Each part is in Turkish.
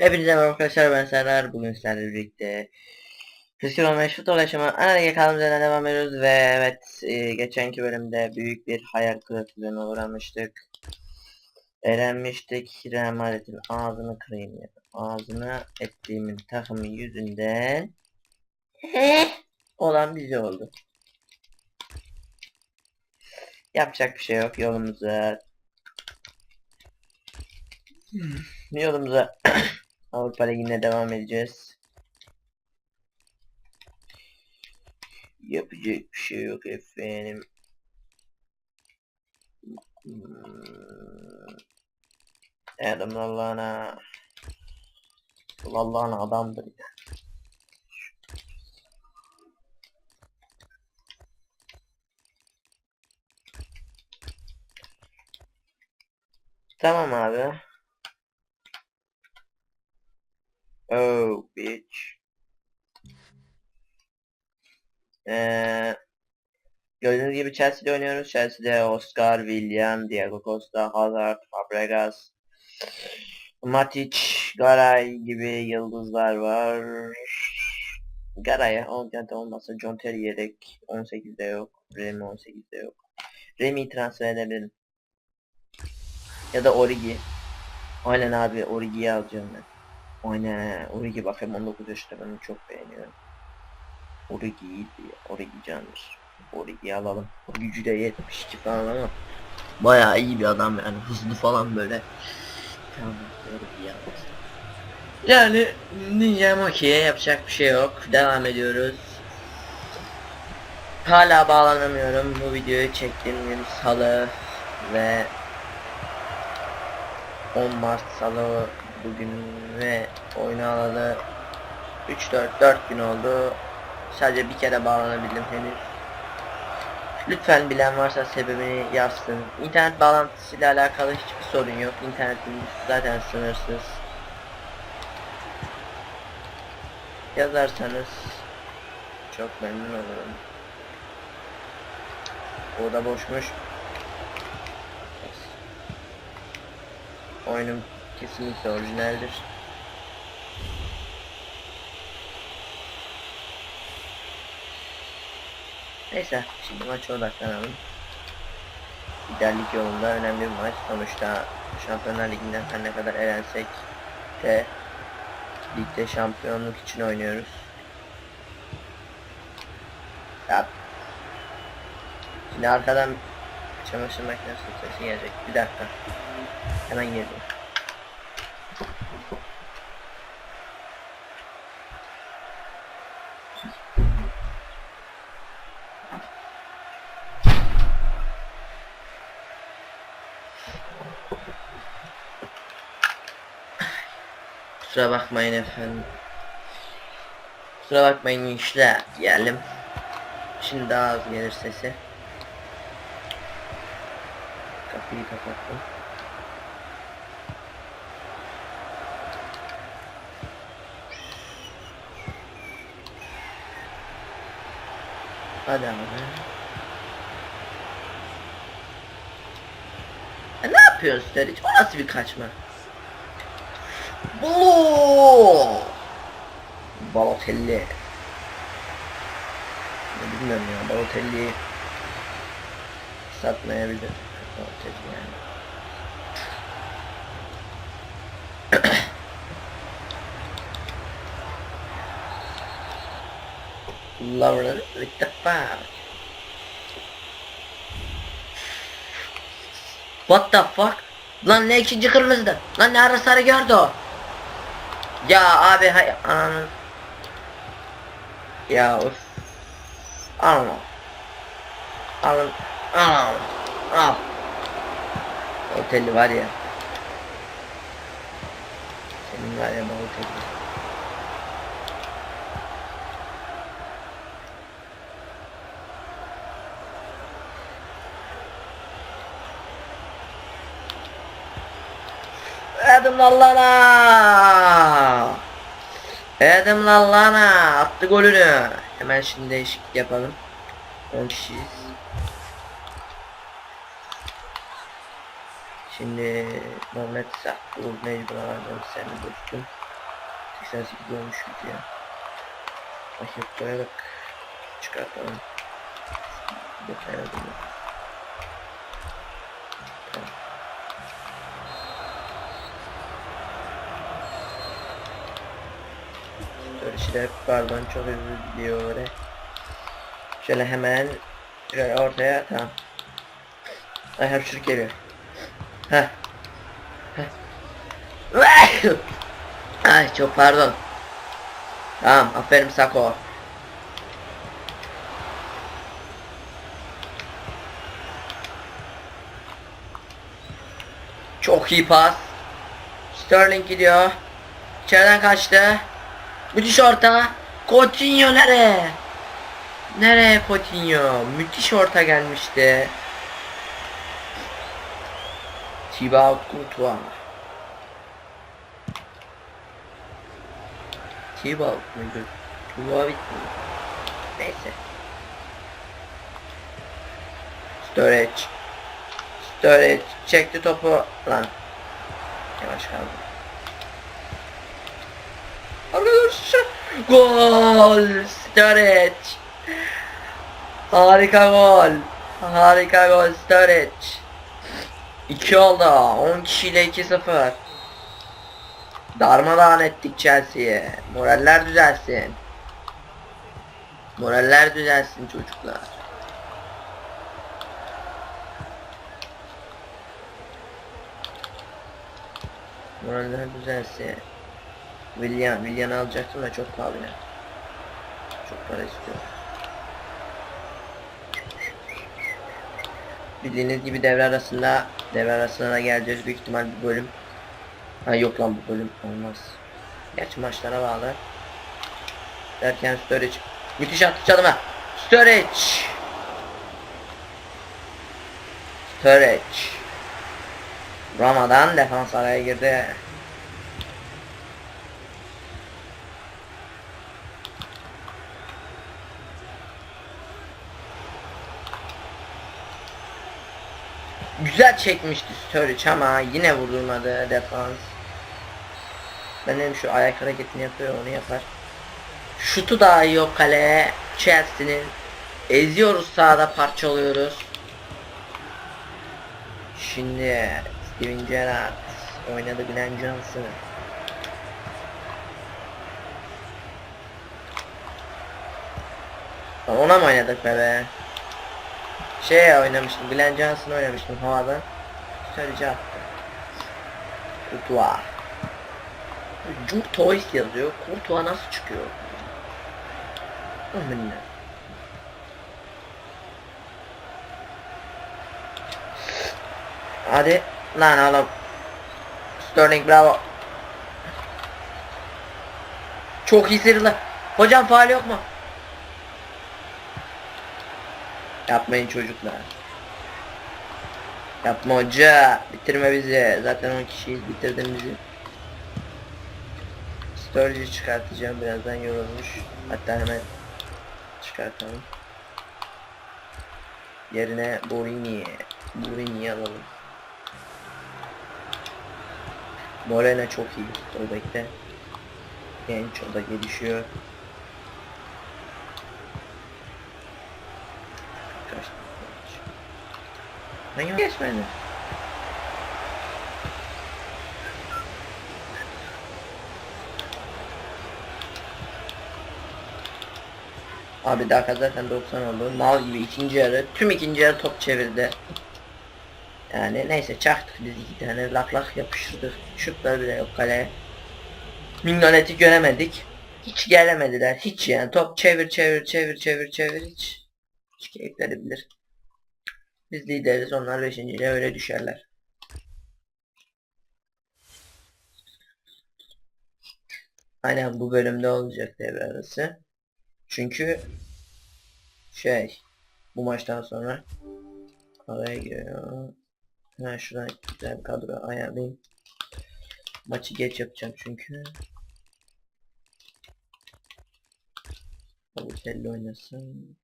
Hepinize merhaba arkadaşlar ben Serdar. Bugün sizlerle birlikte Fiskal olmaya şut ulaşımı analize kaldığımız yerden devam ediyoruz ve evet e, geçenki bölümde büyük bir hayal kırıklığına uğramıştık. Elenmiştik. Real Madrid'in ağzını kırayım ya. Ağzını ettiğimin takımı yüzünden olan bize oldu. Yapacak bir şey yok. Yolumuza yolumuza Avrupa Ligi'ne devam edeceğiz. Yapacak bir şey yok efendim. Hmm. Adam Allah'ına Allah'ın adamdır ya. Tamam abi. Bitch. Ee, gördüğünüz gibi Chelsea'de oynuyoruz. Chelsea'de Oscar, William, Diego Costa, Hazard, Fabregas, Matic, Garay gibi yıldızlar var. Garay'a olmadı olmasa John Terry yedek 18'de yok. Remy 18'de yok. Remy transfer edebilirim. Ya da Origi. Aynen abi Origi'yi alacağım ben. Aynen Origi bakayım 19 yaşında ben çok beğeniyorum. Origi iyiydi. Origi candır. Origi'yi alalım. Gücü de 72 falan ama bayağı iyi bir adam yani hızlı falan böyle. Tamam Origi'yi alalım. Yani diyeceğim okey yapacak bir şey yok. Devam ediyoruz. Hala bağlanamıyorum. Bu videoyu çektiğim gün salı ve 10 Mart salı bugün ve oyunu alalı 3-4-4 gün oldu. Sadece bir kere bağlanabildim henüz. Lütfen bilen varsa sebebini yazsın. İnternet bağlantısıyla alakalı hiçbir sorun yok. İnternetim zaten sınırsız. Yazarsanız çok memnun olurum. O da boşmuş. Oyunum kesinlikle orijinaldir. Neyse şimdi maça odaklanalım. Liderlik yolunda önemli bir maç. Sonuçta Şampiyonlar Ligi'nden her ne kadar elensek de ligde şampiyonluk için oynuyoruz. Ya. Şimdi arkadan çamaşır makinesi sesi gelecek. Bir dakika. Hemen geliyorum. Kusura bakmayın efendim. Kusura bakmayın işte geldim. Şimdi daha az gelir sesi. Kapıyı kapattım. Hadi ama. Ne yapıyorsun Steric? O nasıl bir kaçma? Bolo! Balotelli. Ne bilmiyorum ya Balotelli satmayabilir. Balotelli yani. Lauren with the fuck. What the fuck? Lan ne ikinci kırmızıda? Lan ne ara sarı gördü o? Ya abi hay ananı. Ya of. Alma. Alın. Al. Al. Oteli var ya. Senin var ya bu oteli. Edim lallana. Edim lallana. Attı golünü. Hemen şimdi değişiklik yapalım. 10 kişiyiz. Şimdi Muhammed Sakul mecbur alacağım seni dostum. 88 olmuş video. Bakayım buraya bak. Çıkartalım. Detay Şeyler pardon çok özür diliyorum. Şöyle hemen şöyle ortaya tamam. Ay hapşırık geliyor. Heh. Heh. Ay çok pardon. Tamam aferin Sako. Çok iyi pas. Sterling gidiyor. İçeriden kaçtı. Müthiş orta. Coutinho nereye? Nereye Coutinho? Müthiş orta gelmişti. Thibaut Courtois. Thibaut muydu? Thibaut mi? Neyse. Storage. Storage çekti topu lan. Yavaş kaldı. Arkadaşlar gol Sturridge. Harika gol. Harika gol Sturridge. 2 oldu. 10 kişiyle 2-0. Darmadağın ettik Chelsea'ye. Moraller düzelsin. Moraller düzelsin çocuklar. Moraller düzelsin. William, William'ı alacaktım da çok pahalı ya. Çok para istiyor. Bildiğiniz gibi devre arasında devre arasına geleceğiz büyük ihtimal bir bölüm. Ha yok lan bu bölüm olmaz. Gerçi maçlara bağlı. Derken Sturridge. Müthiş attı çalıma. Sturridge. Sturridge. Ramadan defans araya girdi. Güzel çekmişti Sturridge ama yine vurdurmadı defans. Ben dedim şu ayak hareketini yapıyor onu yapar. Şutu daha iyi yok kaleye. Chelsea'nin. Eziyoruz sağda parçalıyoruz. Şimdi Steven Gerrard oynadı Glenn Johnson. Lan Ona mı oynadık be? Şey oynamıştım, Glenn Johnson oynamıştım havada. Sturridge attı. Courtois. Courtois yazıyor. Courtois nasıl çıkıyor? Aman Hadi lan oğlum. Sterling bravo. Çok iyi sıyrıldı. Hocam faal yok mu? Yapmayın çocuklar. Yapma hoca. Bitirme bizi. Zaten 10 kişiyiz. Bitirdin bizi. Storage'i çıkartacağım. Birazdan yorulmuş. Hatta hemen çıkartalım. Yerine Borini. Borini'yi alalım. Morena çok iyi. O bekle. Genç o da gelişiyor. Kaçtı. Yok geçmedi. Abi dakika zaten 90 oldu. Mal gibi ikinci yarı. Tüm ikinci yarı top çevirdi. Yani neyse çaktık biz iki tane lak lak yapıştırdık. Şutlar bile yok kaleye. Mignonet'i göremedik. Hiç gelemediler. Hiç yani top çevir çevir çevir çevir çevir hiç. Hiç keyifleri bilir. Biz lideriz onlar beşinciyle öyle düşerler. Aynen bu bölümde olacak devre arası. Çünkü şey bu maçtan sonra araya giriyor. Hemen şuradan güzel bir kadro ayarlayayım. Maçı geç yapacağım çünkü. Balotelli oynasın.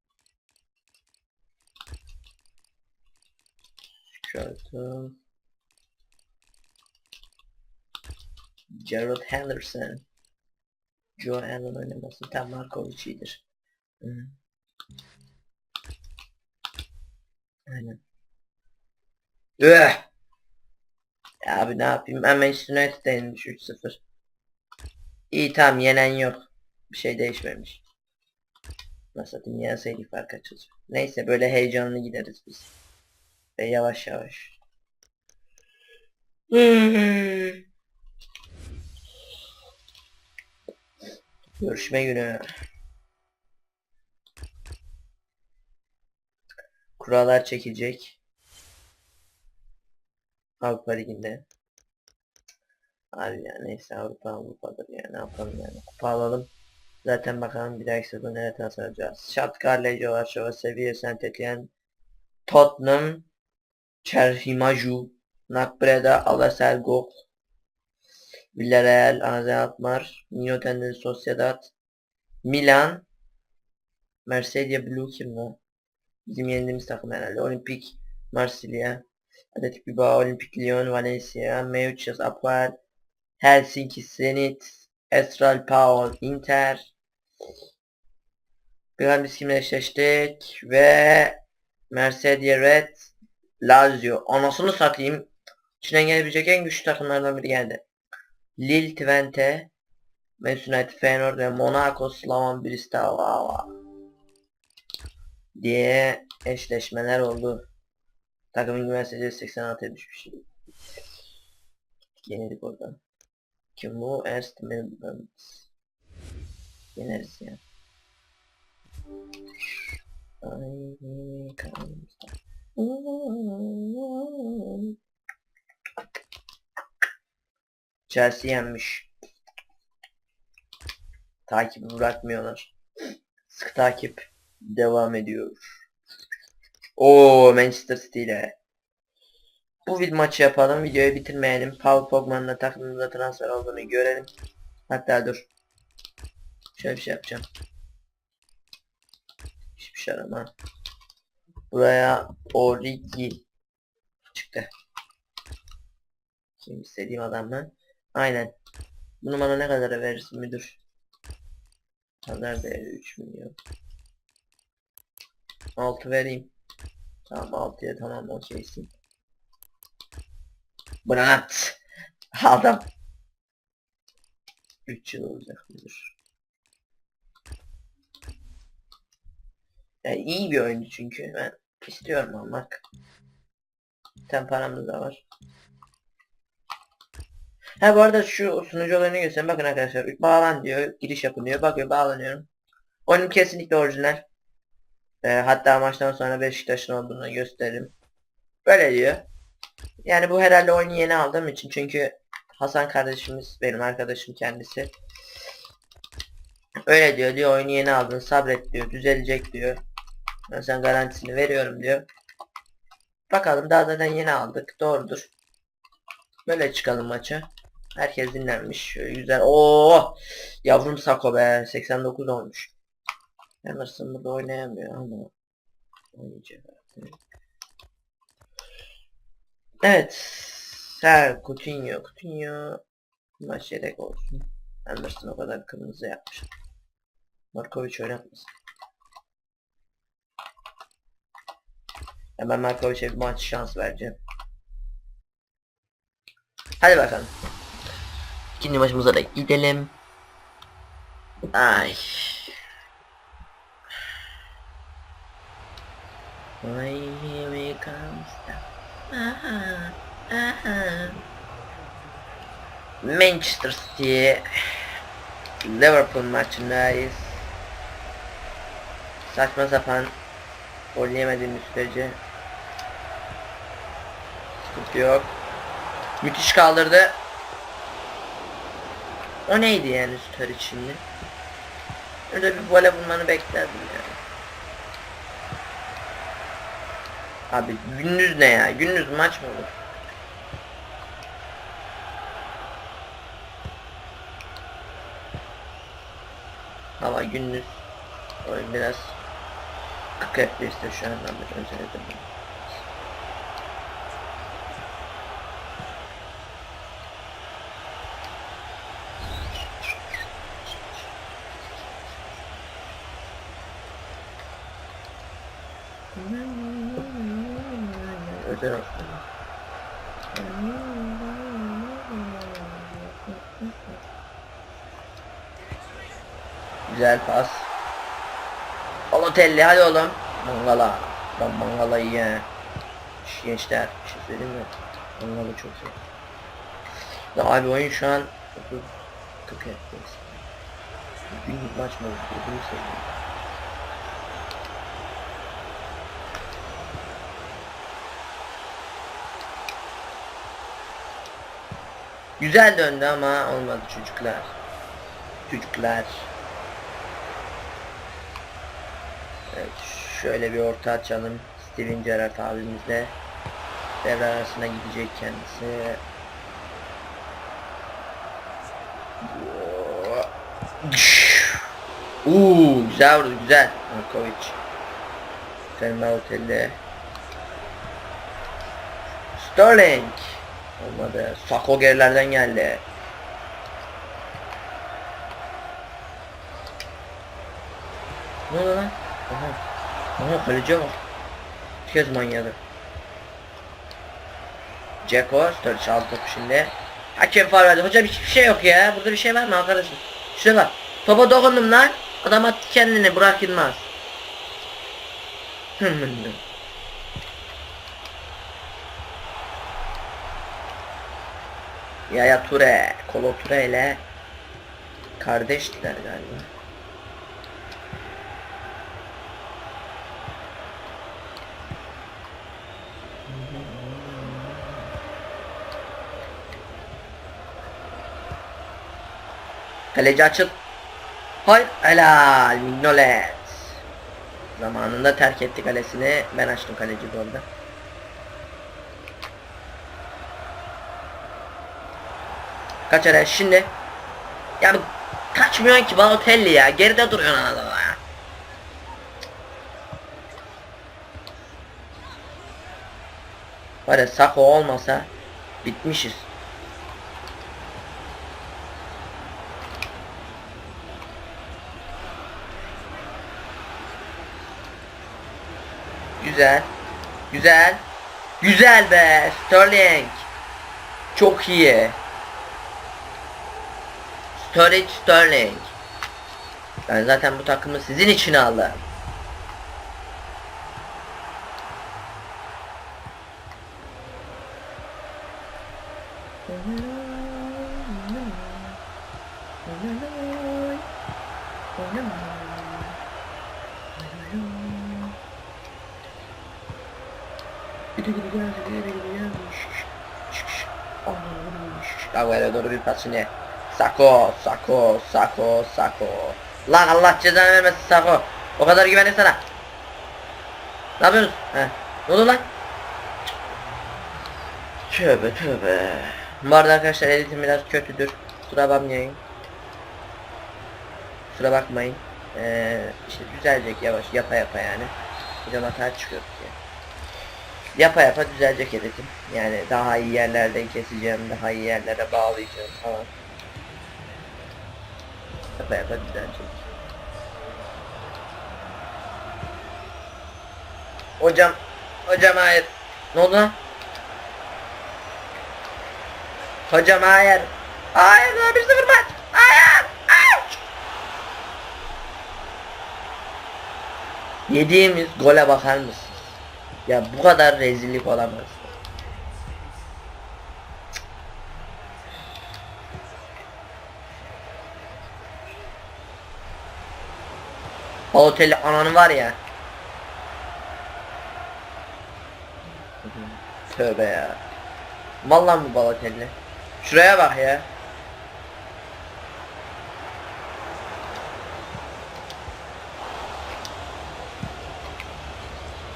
Şurada. Gerald Henderson. Joe Allen oynamasın. Tam Markovic iyidir. Hı. Aynen. Üh! Abi ne yapayım? Ben Manchester United'da yenilmiş 3-0. İyi tamam yenen yok. Bir şey değişmemiş. Nasıl diyeyim yenseydik fark açılacak. Neyse böyle heyecanlı gideriz biz. Ve yavaş yavaş. Görüşme günü. Kurallar çekilecek. Avrupa Ligi'nde. Abi ya neyse Avrupa Avrupa'dır ya ne yapalım yani. Kupa alalım. Zaten bakalım bir dahaki sezon nereye transfer olacağız. Shakhtar Legia Varşova, Sevilla Saint Etienne, Tottenham, Çerhimaju, Nakbreda, Alasergok, Villarreal, AZ Alkmaar, Niyotendel Sociedad, Milan, Mercedes Blue kim lan? Bizim yendiğimiz takım herhalde. Olimpik, Marsilya, Atletic Bilbao, Olimpik Lyon, Valencia, Meucas, Apoel, Helsinki, Zenit, Estral Paul, Inter. Bir biz kimle eşleştik ve Mercedes Red, Lazio. Anasını satayım. İçinden gelebilecek en güçlü takımlardan biri geldi. Lille, Twente, Manchester United, Feyenoord ve Monaco, Slavan Bristol diye eşleşmeler oldu. Takımın güvensizliği 86'ya düşmüş. Yenildik oradan. Kim bu? Ernst Milburn. Yeneriz ya. Ay, Chelsea yenmiş. Takibi bırakmıyorlar. Sıkı takip devam ediyor. O Manchester City ile. Bu vid maçı yapalım. Videoyu bitirmeyelim. Paul Pogba'nın da takımımıza transfer olduğunu görelim. Hatta dur. Şöyle bir şey yapacağım. Hiçbir şey arama. Buraya Origi çıktı. Kim istediğim adam ben. Aynen. Bunu bana ne kadara verirsin müdür? Pazar değeri 3 milyon. 6 vereyim. Tamam 6'ya tamam okeysin. Bırak. Adam. 3 yıl olacak müdür. Yani iyi bir oyuncu çünkü ben istiyorum almak. Ten paramız da var. Ha bu arada şu sunucu olayını göstereyim. Bakın arkadaşlar bağlan diyor. Giriş yapın diyor. Bakıyor bağlanıyorum. Oyun kesinlikle orijinal. Ee, hatta maçtan sonra Beşiktaş'ın olduğunu gösteririm. Böyle diyor. Yani bu herhalde oyunu yeni aldığım için çünkü Hasan kardeşimiz benim arkadaşım kendisi. Öyle diyor diyor oyunu yeni aldın sabret diyor düzelecek diyor. Ben sen garantisini veriyorum diyor. Bakalım daha zaten yeni aldık doğrudur. Böyle çıkalım maça. Herkes dinlenmiş. Güzel. Oo! Yavrum Sako be. 89 olmuş. Emerson burada oynayamıyor ama. Evet. Her Coutinho. Coutinho maç yedek olsun. Anderson o kadar kırmızı yapmış. Markovic oynatmasın. Hemen Markovic'e bir maç şans vereceğim. Hadi bakalım. İkinci maçımıza da gidelim. Ay. Ay here it comes. Aha. Manchester City Liverpool maçındayız. Saçma sapan gol yemediğimiz sürece sıkıntı yok. Müthiş kaldırdı. O neydi yani Star içinde? Öyle bir vole bulmanı beklerdim yani. Abi gündüz ne ya? Gündüz maç mı olur? Hava gündüz. Oyun biraz kıkırtlı işte şu anda bir özledim. Özel olsun. Güzel pas. Balotelli hadi oğlum. Mangala. Ben mangala iyi Gençler bir şey söyleyeyim mi? Mangalı çok. Ya abi oyun şu an 30 40 FPS. Günlük maç mı? Gözünü seveyim. Güzel döndü ama olmadı çocuklar. Çocuklar. Evet şöyle bir orta açalım. Steven Gerrard abimizle. Devre arasına gidecek kendisi. Uuu güzel vurdu güzel. Markovic. Selma Otel'de. Sterling. Olmadı. Sako gerilerden geldi. Ne oldu lan? Aha. Aha kaleci var. Kez manyadı. Ceko Sterling çaldı topu şimdi. Hakem faul verdi. Hocam hiçbir şey yok ya. Burada bir şey var mı arkadaşım? Şuna bak. Topa dokundum lan. Adam attı kendini Burak Yılmaz. Yaya Ture, Kolo Ture ile kardeştiler galiba. Kaleci açıl. Hayır helal Mignolet. Zamanında terk etti kalesini. Ben açtım kaleci golde. Kaç ara şimdi. Ya kaçmıyorsun ki Balotelli ya. Geride duruyorsun anadolu ya. Var ya Sako olmasa bitmişiz. Güzel. Güzel. Güzel be. Sterling. Çok iyi. Sturridge Sterling. Ben zaten bu takımı sizin için aldım. Bir yine. Sako, Sako, Sako, Sako. Lan Allah cezanı vermesin Sako. O kadar güvendim sana. Ne yapıyorsunuz? He. Ne oldu lan? Tövbe tövbe. Bu arada arkadaşlar editim biraz kötüdür. Kusura bakmayın. Kusura bakmayın. Ee, işte düzelecek yavaş yapa yapa yani. Hocam hata çıkıyor diye. Yapa yapa düzelecek editim. Yani daha iyi yerlerden keseceğim, daha iyi yerlere bağlayacağım falan. Yapa yapa düzelecek. Hocam, hocam hayır. Ne oldu lan? Hocam hayır. Hayır daha bir sıfır maç. Hayır. Hayır. Yediğimiz gole bakar mısın? Ya bu kadar rezillik olamaz. Balotelli ananı var ya. Tövbe ya. Vallahi bu Balotelli. Şuraya bak ya.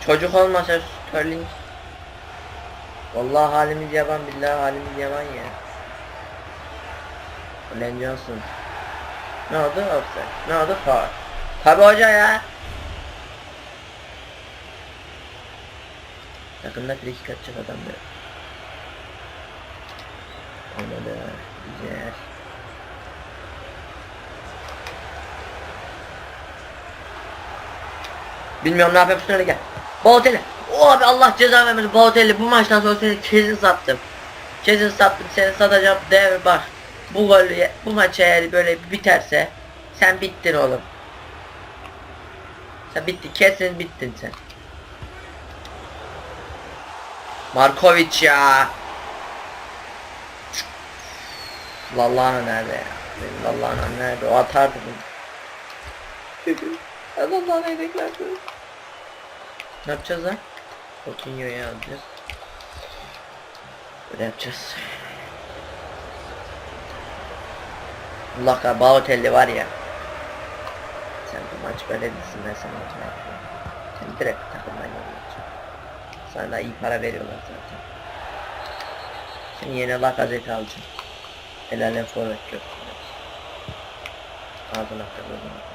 Çocuk olmasa Sterling. Vallahi halimiz yaban billahi halimiz yaban ya. Ulan Johnson. Ne oldu offside? Ne oldu faul? Tabi hoca ya. Yakında free kaçacak adam da. Olmadı. Güzel. Bilmiyorum ne yapıyorsun öyle gel. Balotelli. O abi Allah ceza vermesin Balotelli bu maçtan sonra seni kesin sattım. Kesin sattım seni satacağım dev bak. Bu gol bu maç eğer böyle biterse sen bittin oğlum. Sen bitti kesin bittin sen. Markovic ya. Lallana nerede ya? Lallana nerede? O atardı bunu. Lallana'yı beklerdim. Ne yapacağız lan? Coutinho'yu alacağız. Böyle yapacağız. Allah kahretsin Balotelli var ya. Sen bu maç böyle bitsin ben sana maçı Sen direkt takımdan yollayacaksın. Sana da iyi para veriyorlar zaten. Sen yine Lacazette alacaksın. El alem forvet yok. Ağzına kırıldı.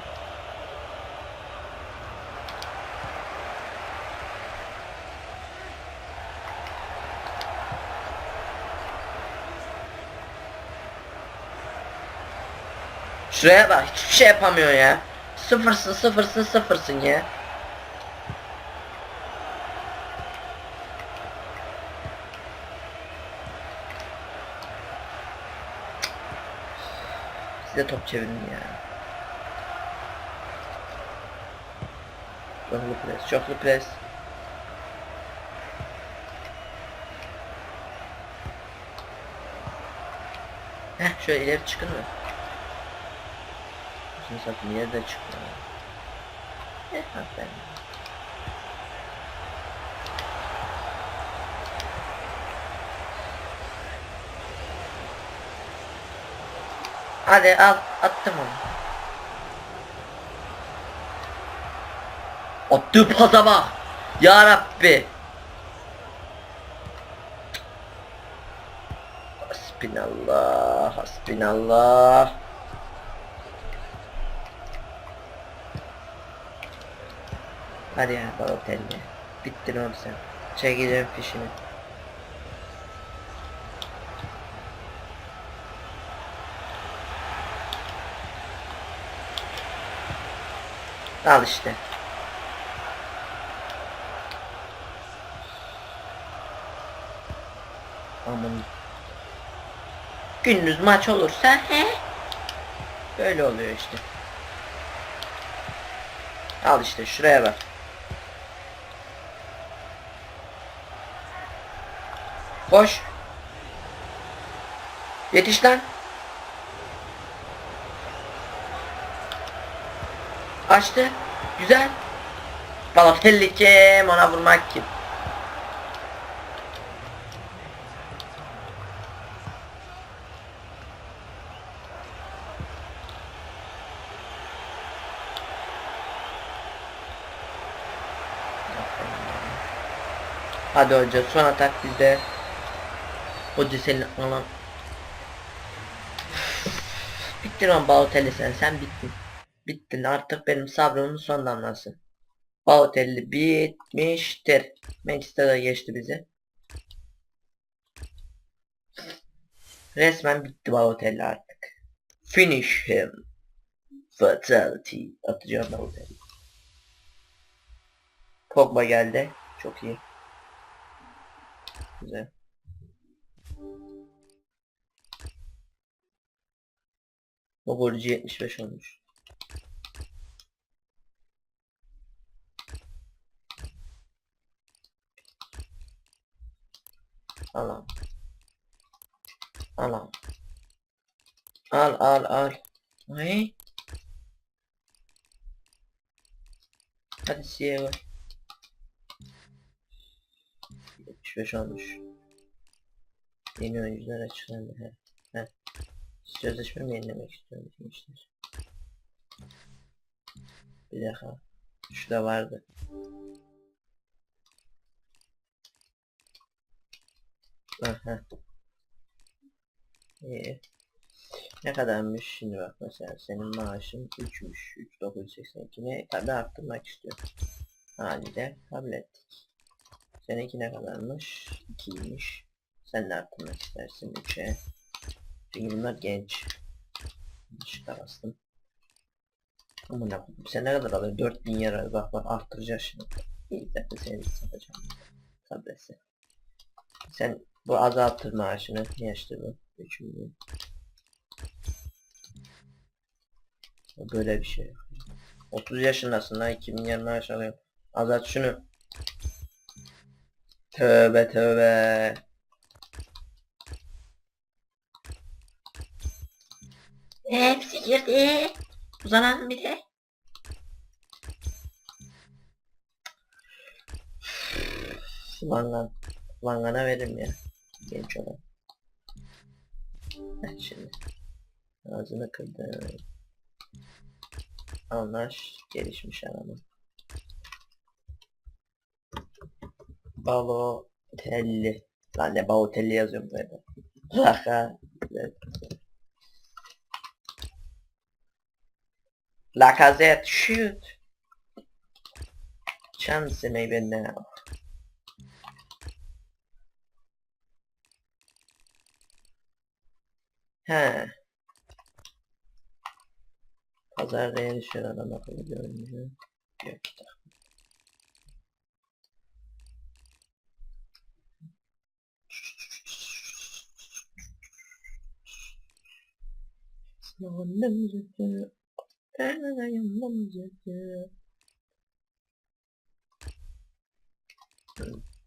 Şuraya bak hiçbir şey yapamıyor ya. Sıfırsın sıfırsın sıfırsın ya. Size top çevirin ya. Çoklu pres, çoklu pres. Heh şöyle ileri çıkın mı? Şimdi satayım yerde çıkmıyor. Eh aferin. Hadi al attım onu. Attığı pasa. Ya Rabbi. Hasbinallah, hasbinallah. Hadi ya Balotelli. Bittin oğlum sen. Çekeceğim fişini. Al işte. Aman. Gündüz maç olursa he? Böyle oluyor işte. Al işte şuraya bak. Koş. Yetiş lan. Açtı. Güzel. Balotelli kim? Ona vurmak kim? Hadi hoca son atak bizde. Hoca senin alan. Bittin lan Balotelli sen sen bittin. Bittin artık benim sabrımın son damlası. Balotelli bitmiştir. Manchester'a geçti bizi. Resmen bitti Balotelli artık. Finish him. Fatality. Atacağım Balotelli. Pogba geldi. Çok iyi. Güzel. O golcü 75 olmuş. Al al. Al al. Al. Ne? Hadi siye var. 75 olmuş. Yeni oyuncular açıklandı. He. Sözleşmemi yenilemek istiyorum demişler. Bir dakika. Şurada vardı. Aha. İyi. Ne kadarmış şimdi bak mesela senin maaşın 3'müş 3982 ne tabi arttırmak istiyorum. Haliyle kabul ettik. Seninki ne kadarmış? 2'ymiş. Sen de arttırmak istersin 3'e. Çünkü bunlar genç. Şıkta bastım. Ama ne sen ne kadar alıyor? 4000 lira bak bak arttıracağız şimdi. İyi zaten seni satacağım. Sabresi. Sen bu azaltır maaşını. Ne yaşlı bu? 3 milyon. Böyle bir şey yok. 30 yaşındasın lan 2 milyar maaş alıyorsun. Azalt şunu. Tövbe tövbe. Hepsi girdi. Uzanan bir de. Langan. Langana veririm ya. Genç olan. Heh, şimdi. Ağzını kırdı. Anlaş. Gelişmiş adamı. Balo telli. Lan ne balo telli yazıyorum böyle. Raka. Lacazette shoot. Chance maybe now. He. Pazarda yeni düşen adam akıllı görünüyor. Yok kitap.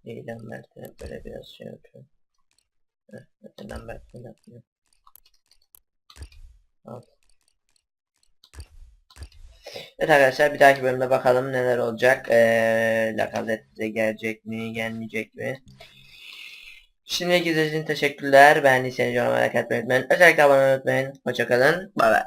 İlanlar da böyle biraz şey yapıyor. Heh, böyle yapmıyor. Al. Evet arkadaşlar bir dahaki bölümde bakalım neler olacak. Ee, Lacazette bize gelecek mi gelmeyecek mi? Şimdilik izlediğiniz için teşekkürler. Beğendiyseniz yoruma like atmayı unutmayın. Özellikle abone olmayı unutmayın. Hoşçakalın. Bay bay.